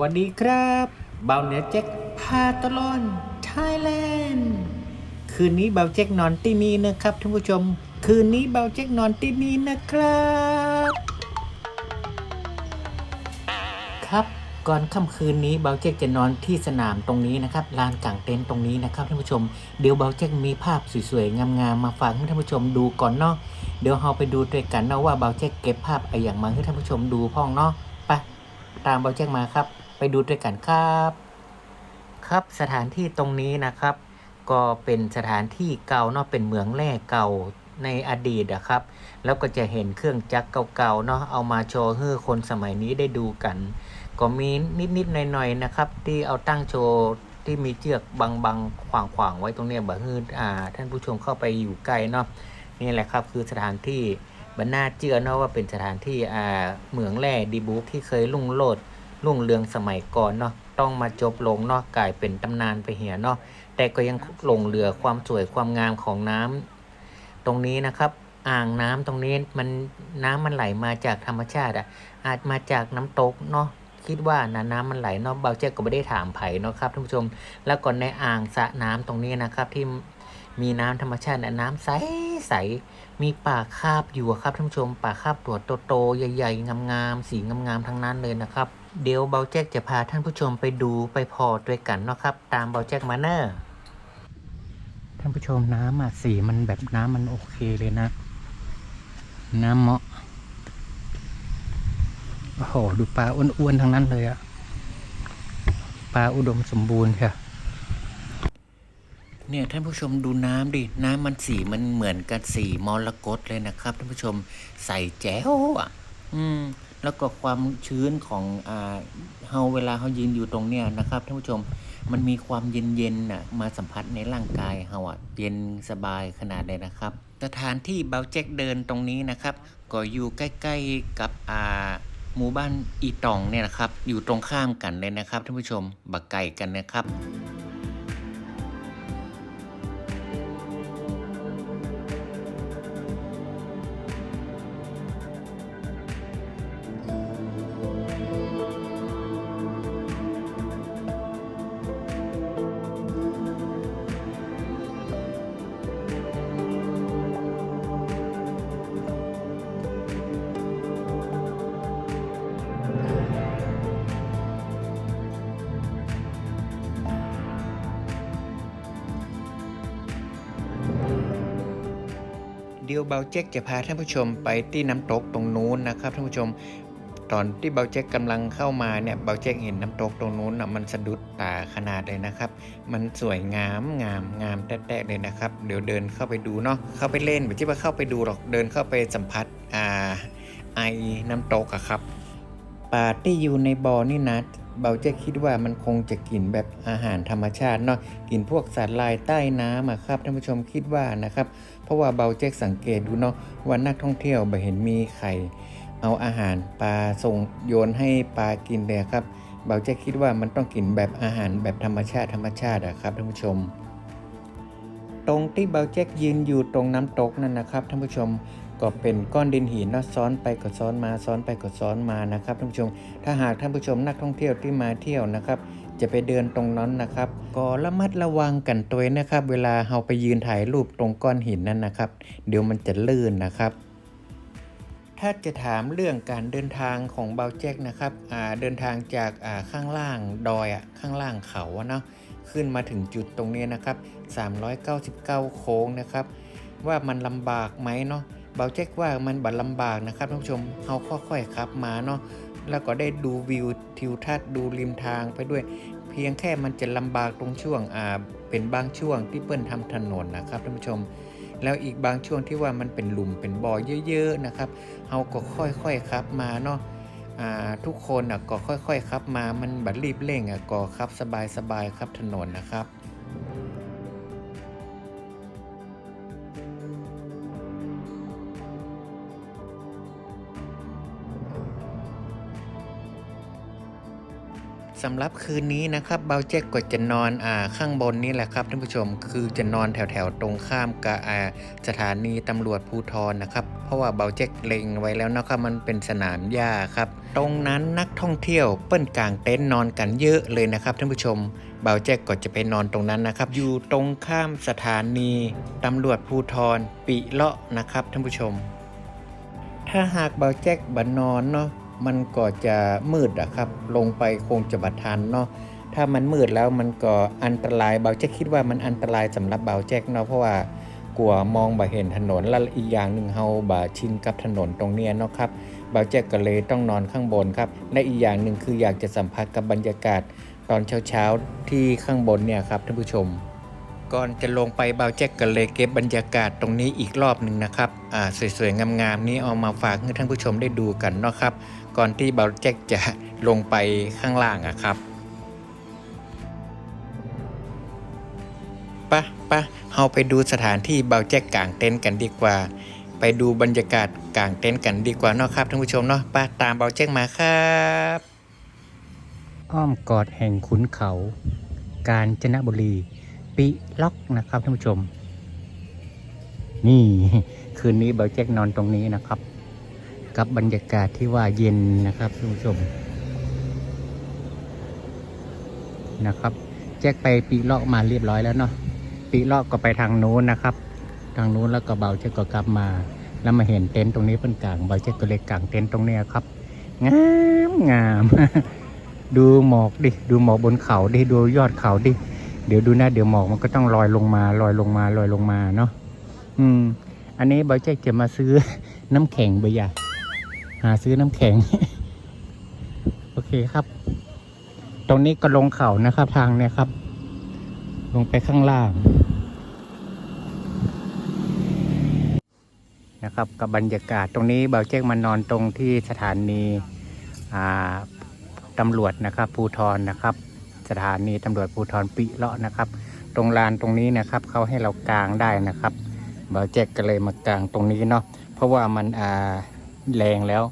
วัสดีครับเบาเหนือแจ็คพาตลอนไทยแลนด์คืนนี้เบาแจ็คนอนที่นี่นะครับท่านผู้ชม คืนนี้เบาแจ็คนอนที่นี่นะครับ ครับก่อนค่ำคืนนี้เบาแจ็คจะนอนที่สนามตรงนี้นะครับลานกางเต็นท์ตรงนี้นะครับท่านผู้ชม เดี๋ยวเบาแจ็คมีภาพสวยๆงามๆมาฝากให้ท่านผู้ชมดูก่อนเนาะเดี๋ยวเราไปดูด้วยกันเนาะว่าเบาแจ็คเก็บภาพอะไรอย่างมาให้ท่านผู้ชมดูพ้องเนาะไปตามเบาแจ็คมาครับ ไปดูด้วยกันครับ ครับสถานที่ตรงนี้นะครับ ก็เป็นสถานที่เก่าเนาะเป็นเหมืองแร่เก่าในอดีตอะครับ แล้วก็จะเห็นเครื่องจักรเก่าๆเนาะเอามาโชว์ให้คนสมัยนี้ได้ดูกัน ก็มีนิดๆหน่อยๆนะครับ ที่เอาตั้งโชว์ที่มีเชือกบังๆขวางๆไว้ตรงเนี้ยบ่ฮืดอ่า ท่านผู้ชมเข้าไปอยู่ไกลเนาะนี่แหละครับคือสถานที่บรรณาเจือเนาะว่าเป็นสถานที่อ่าเหมืองแร่ดีบุกที่เคยลุ่งโลด รุ่งเรืองสมัยก่อนเนาะต้องมาจบลงเนาะกลายเป็นตำนานไปเหียเนาะแต่ก็ยังหลงเหลือความสวยความงามของน้ำตรงนี้นะครับ อ่างน้ำตรงนี้มันน้ำมันไหลมาจากธรรมชาติอะ อาจมาจากน้ำตกเนาะคิดว่านะน้ำมันไหลเนาะเบาเจ๊ก็ไม่ได้ถามไผ่เนาะครับท่านผู้ชม แล้วก่อนในอ่างสระน้ำตรงนี้นะครับ ที่มีน้ำธรรมชาติน่ะน้ำใสใสมีป่าคาบอยู่ครับท่านผู้ชมป่าคาบตัวโตๆใหญ่ ๆงามๆสีงามๆทั้งนั้นเลยนะครับ เดี๋ยวเบาแจ็คจะพาท่านผู้ชมไปดูไปพอด้วยกันเนาะครับ ตามเบาแจ็คมาเนอร์ท่านผู้ชมน้ำอะสีมันแบบน้ำมันโอเคเลยนะ น้ำเหมาะโอ้โหดูปลาอ้วนๆทั้งนั้นเลยอะปลาอุดมสมบูรณ์ค่ะ เนี่ยท่านผู้ชมดูน้ำดิ น้ำมันสีมันเหมือนกับสีมรกตเลยนะครับท่านผู้ชมใส่แจ๋วอะ อืม แล้วก็ความชื้นของอ่าเฮาเวลาเฮายืนอยู่ตรงเนี้ยนะครับท่านผู้ชมมันมีความเย็นๆน่ะมาสัมผัสในร่างกายเฮาอะเย็นสบายขนาดเลยนะครับ สถานที่เบาแจ็คเดินตรงนี้นะครับ ก็อยู่ใกล้ๆกับอ่าหมู่บ้านอีตองเนี่ยนะครับ อยู่ตรงข้ามกันเลยนะครับท่านผู้ชมบักไก่กันนะครับ เดี๋ยวเบาเจ๊กจะพาท่านผู้ชมไปที่น้ำตกตรงนู้นนะครับท่านผู้ชม ตอนที่เบาเจ๊กกำลังเข้ามาเนี่ยเบาเจ๊กเห็นน้ำตกตรงนู้นนะมันสะดุดตาขนาดเลยนะครับ มันสวยงามงามงามแต๊ะๆเลยนะครับ เดี๋ยวเดินเข้าไปดูเนาะเข้าไปเล่นไม่ใช่ว่าเข้าไปดูหรอกเดินเข้าไปสัมผัสอ่าไอน้ำตกอะครับปลาที่อยู่ในบ่อนี่นะ เบาเจ๊กคิดว่ามันคงจะกินแบบอาหารธรรมชาติเนาะกินพวกสัตว์ลายใต้น้ำอะครับท่านผู้ชมคิดว่านะครับ เพราะว่าเบาเจ๊กสังเกตดูเนาะว่านักท่องเที่ยวไม่เห็นมีใครเอาอาหารปลาส่งโยนให้ปลากินเลยครับเบาเจ๊กคิดว่ามันต้องกินแบบอาหารแบบธรรมชาติธรรมชาติอะครับท่านผู้ชมตรงที่เบาเจ๊กยืนอยู่ตรงน้ำตกนั่นนะครับท่านผู้ชม ก็เป็นก้อนดินหินนาะซ้อนไปก็ซ้อนมาซ้อนไปก็ซ้อนมานะครับท่านผู้ชม ถ้าหากท่านผู้ชมนักท่องเที่ยวที่มาเที่ยวนะครับ จะไปเดินตรงนั้นนะครับ ก็ระมัดระวังกันตัวนะครับ เวลาเราไปยืนถ่ายรูปตรงก้อนหินนั่นนะครับ เดี๋ยวมันจะลื่นนะครับ ถ้าจะถามเรื่องการเดินทางของเบาแจ็คนะครับเดินทางจากาข้างล่างดอยอข้างล่างเขาเนาะขึ้นมาถึงจุดตรงนี้นะครับ 399 โค้งนะครับ ว่ามันลำบากไหมเนาะ เบาแจ็คว่ามันบัดลำบากนะครับท่านผู้ชมเราค่อยๆขับมาเนาะแล้วก็ได้ดูวิวทิวทัศน์ดูริมทางไปด้วย เพียงแค่มันจะลำบากตรงช่วงอ่าเป็นบางช่วงที่เปิ้นทำถนนนะครับท่านผู้ชม แล้วอีกบางช่วงที่ว่ามันเป็นหลุมเป็นบ่อเยอะๆนะครับเราก็ค่อยๆขับมาเนาะอ่าทุกคนอะก็ค่อยๆขับมามันบัดรีบเร่งอะก็ขับสบายๆครับถนนนะครับ สำหรับคืนนี้นะครับเบาแจ็คก็จะนอนอ่าข้างบนนี่แหละครับท่านผู้ชมคือจะนอนแถวแถวตรงข้ามกับอ่าสถานีตำรวจภูทรนะครับ เพราะว่าเบาแจ็คเล็งไว้แล้วนะครับมันเป็นสนามหญ้าครับ ตรงนั้นนักท่องเที่ยวเปิ้นกลางเต็นท์นอนกันเยอะเลยนะครับท่านผู้ชมเบาแจ็คก็จะไปนอนตรงนั้นนะครับ อยู่ตรงข้ามสถานีตำรวจภูทรปิเลาะนะครับท่านผู้ชม ถ้าหากเบาแจ็คบันนอนเนาะ มันก็จะมืดอะครับ ลงไปคงจะบัดทันเนาะถ้ามันมืดแล้วมันก็อันตรายเบาแจ็คคิดว่ามันอันตรายสำหรับเบาแจ็คเนาะเพราะว่ากลัวมองบ่เห็นถนนและอีกอย่างหนึ่งเฮาบ่ชินกับถนนตรงเนี้ยเนาะครับเบาแจ็คก็เลยต้องนอนข้างบนครับ และอีกอย่างหนึ่งคืออยากจะสัมผัสกับบรรยากาศตอนเช้าๆที่ข้างบนเนี่ยครับท่านผู้ชม ก่อนจะลงไปเบาแจ็คก็เลยเก็บบรรยากาศตรงนี้อีกรอบหนึ่งนะครับอ่าสวยๆงามๆนี้เอามาฝากให้ท่านผู้ชมได้ดูกันเนาะครับ ก่อนที่เบาแจ็คจะลงไปข้างล่างอะครับปะปะเราไปดูสถานที่เบาแจ็คกางเต็นท์กันดีกว่า ไปดูบรรยากาศกางเต็นท์กันดีกว่าเนาะครับท่านผู้ชมเนาะปะตามเบาแจ็คมาครับอ้อมกอดแห่งขุนเขา กาญจนบุรี ปิล็อกนะครับท่านผู้ชม นี่คืนนี้เบาแจ็คนอนตรงนี้นะครับ กับบรรยากาศที่ว่าเย็นนะครับท่านผู้ชมนะครับ แจ็คไปปีล็อกมาเรียบร้อยแล้วเนาะปีล็อกก็ไปทางนู้นนะครับ ทางนู้นแล้วก็เบาแจ็คก็กลับมา แล้วมาเห็นเต็นท์ตรงนี้เป็นกลางเบาแจ็คก็เลยกางเต็นท์ตรงนี้ครับงามงามดูหมอกดิ ดูหมอกบนเขาดิ ดูยอดเขาดิ เดี๋ยวดูนะ เดี๋ยวหมอกมันก็ต้องลอยลงมาลอยลงมาลอยลงมาเนาะอืม อันนี้บอยแจ็คจะมาซื้อน้ำแข็งเบยาหาซื้อน้ำแข็ง โอเคครับ ตรงนี้ก็ลงเขานะครับ ทางเนี่ยครับ ลงไปข้างล่าง นะครับ กับบรรยากาศตรงนี้เบาแจ้งมานอนตรงที่สถานีอ่าตำรวจนะครับภูทรนะครับ สถานีตำรวจภูทรปิเลาะนะครับ ตรงลานตรงนี้นะครับเขาให้เรากางได้นะครับเบาแจ็คก็เลยมากางตรงนี้เนาะเพราะว่ามันอ่าแรงแล้ว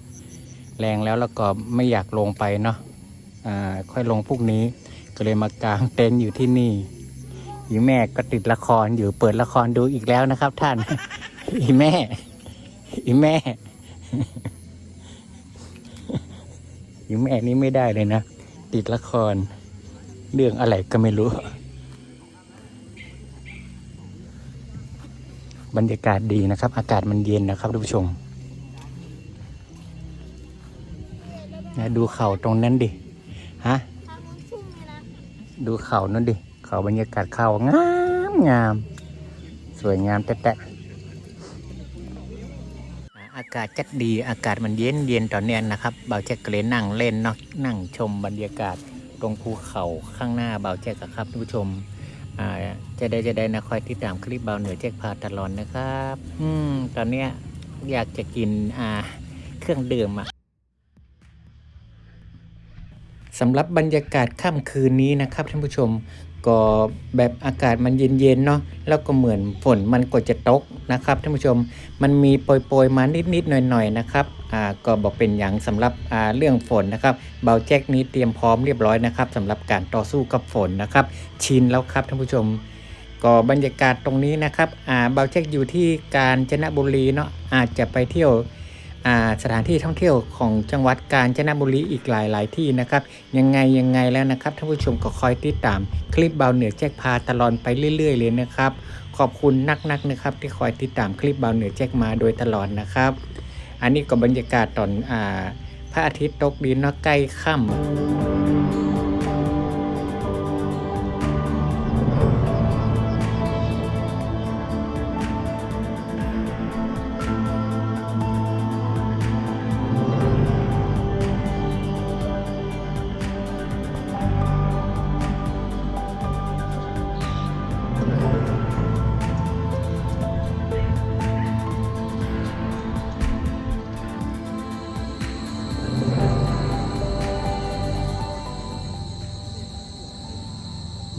แรงแล้วแล้วก็ไม่อยากลงไปเนาะอ่าค่อยลงพรุ่งนี้ก็เลยมากางเต็นท์อยู่ที่นี่อีแม่ก็ติดละครอยู่เปิดละครดูอีกแล้วนะครับ ท่าน อีแม่ อีแม่อีแม่นี่ไม่ได้เลยนะ ติดละคร เรื่องอะไรก็ไม่รู้ บรรยากาศดีนะครับ อากาศมันเย็นนะครับท่านผู้ชมนะดูเขาตรงนั้นดิ ฮะ ดูเขานั่นดิ เขาบรรยากาศเขางามงาม สวยงามแตะๆอากาศจัดดี อากาศมันเย็นเย็นตอนเนี้ยนะครับ เบาแจ็คก็เลนั่งเล่นเนาะนั่งชมบรรยากาศ ตรงภูเขาข้างหน้าเบาแจ็คครับท่านผู้ชมจะได้จะได้นะคอยติดตามคลิปเบาเหนือแจ็คพาตลอดนะครับ อืมตอนเนี้ยอยากจะกินอ่าเครื่องดื่มอะสำหรับบรรยากาศค่ำคืนนี้นะครับท่านผู้ชม ก็แบบอากาศมันเย็นๆเนาะแล้วก็เหมือนฝนมันก็จะตกนะครับท่านผู้ชมมันมีโปรยๆมานิดๆหน่อยๆนะครับอ่าก็บอกเป็นอย่างสำหรับอ่าเรื่องฝนนะครับเบาแจ็คนี้เตรียมพร้อมเรียบร้อยนะครับสำหรับการต่อสู้กับฝนนะครับ ชินแล้วครับท่านผู้ชมก็บรรยากาศตรงนี้นะครับอ่าเบาแจ็คอยู่ที่กาญจนบุรีเนาะอาจจะไปเที่ยว สถานที่ท่องเที่ยวของจังหวัดกาญจนบุรีอีกหลาย ๆ ที่นะครับ ยังไงยังไงแล้วนะครับท่านผู้ชมก็คอยติดตาม คลิปเบาเหนือแจ็คพาตลอดไปเรื่อย ๆ เลยนะครับ ขอบคุณนักๆนะครับ ที่คอยติดตามคลิปเบาเหนือแจ็คมาโดยตลอดนะครับ อันนี้ก็บรรยากาศตอนอพระอาทิตย์ตกดินเนาะใกล้ค่ำ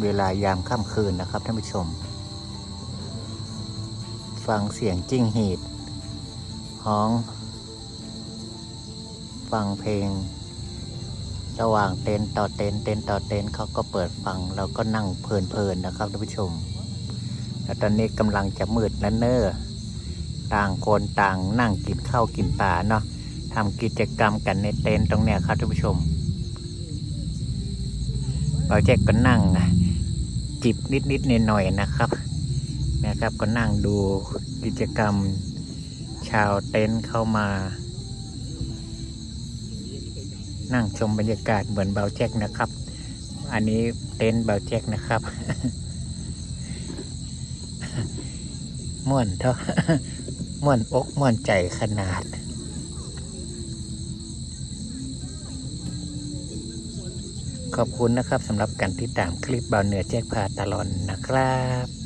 วลายามค่ำคืนนะครับท่านผู้ชม ฟังเสียงจิ้งหีดฮ้อง ฟังเพลง ระหว่างเต็นท์ต่อเต็นท์เต็นท์ต่อเต็นท์เขาก็เปิดฟังเราก็นั่งเพลินๆนะครับท่านผู้ชมแล้วตอนนี้กำลังจะมืดแล้วเนอต่างคนต่างนั่งกินข้าวกินปลาเนาะทำกิจกรรมกันในเต็นท์ตรงเนี้ยครับท่านผู้ชมเราแจ็คก็นั่ง จิบนิดๆหน่อยๆนะครับ นะครับก็นั่งดูกิจกรรมชาวเต็นท์เข้ามา นั่งชมบรรยากาศเหมือนเบาแจ็คนะครับ อันนี้เต็นท์เบาแจ็คนะครับม่วนเท่าม่วนอกม่วนใจขนาด ขอบคุณนะครับสำหรับการติดตามคลิปเบาเหนือแจ็คพาตลอดนะครับ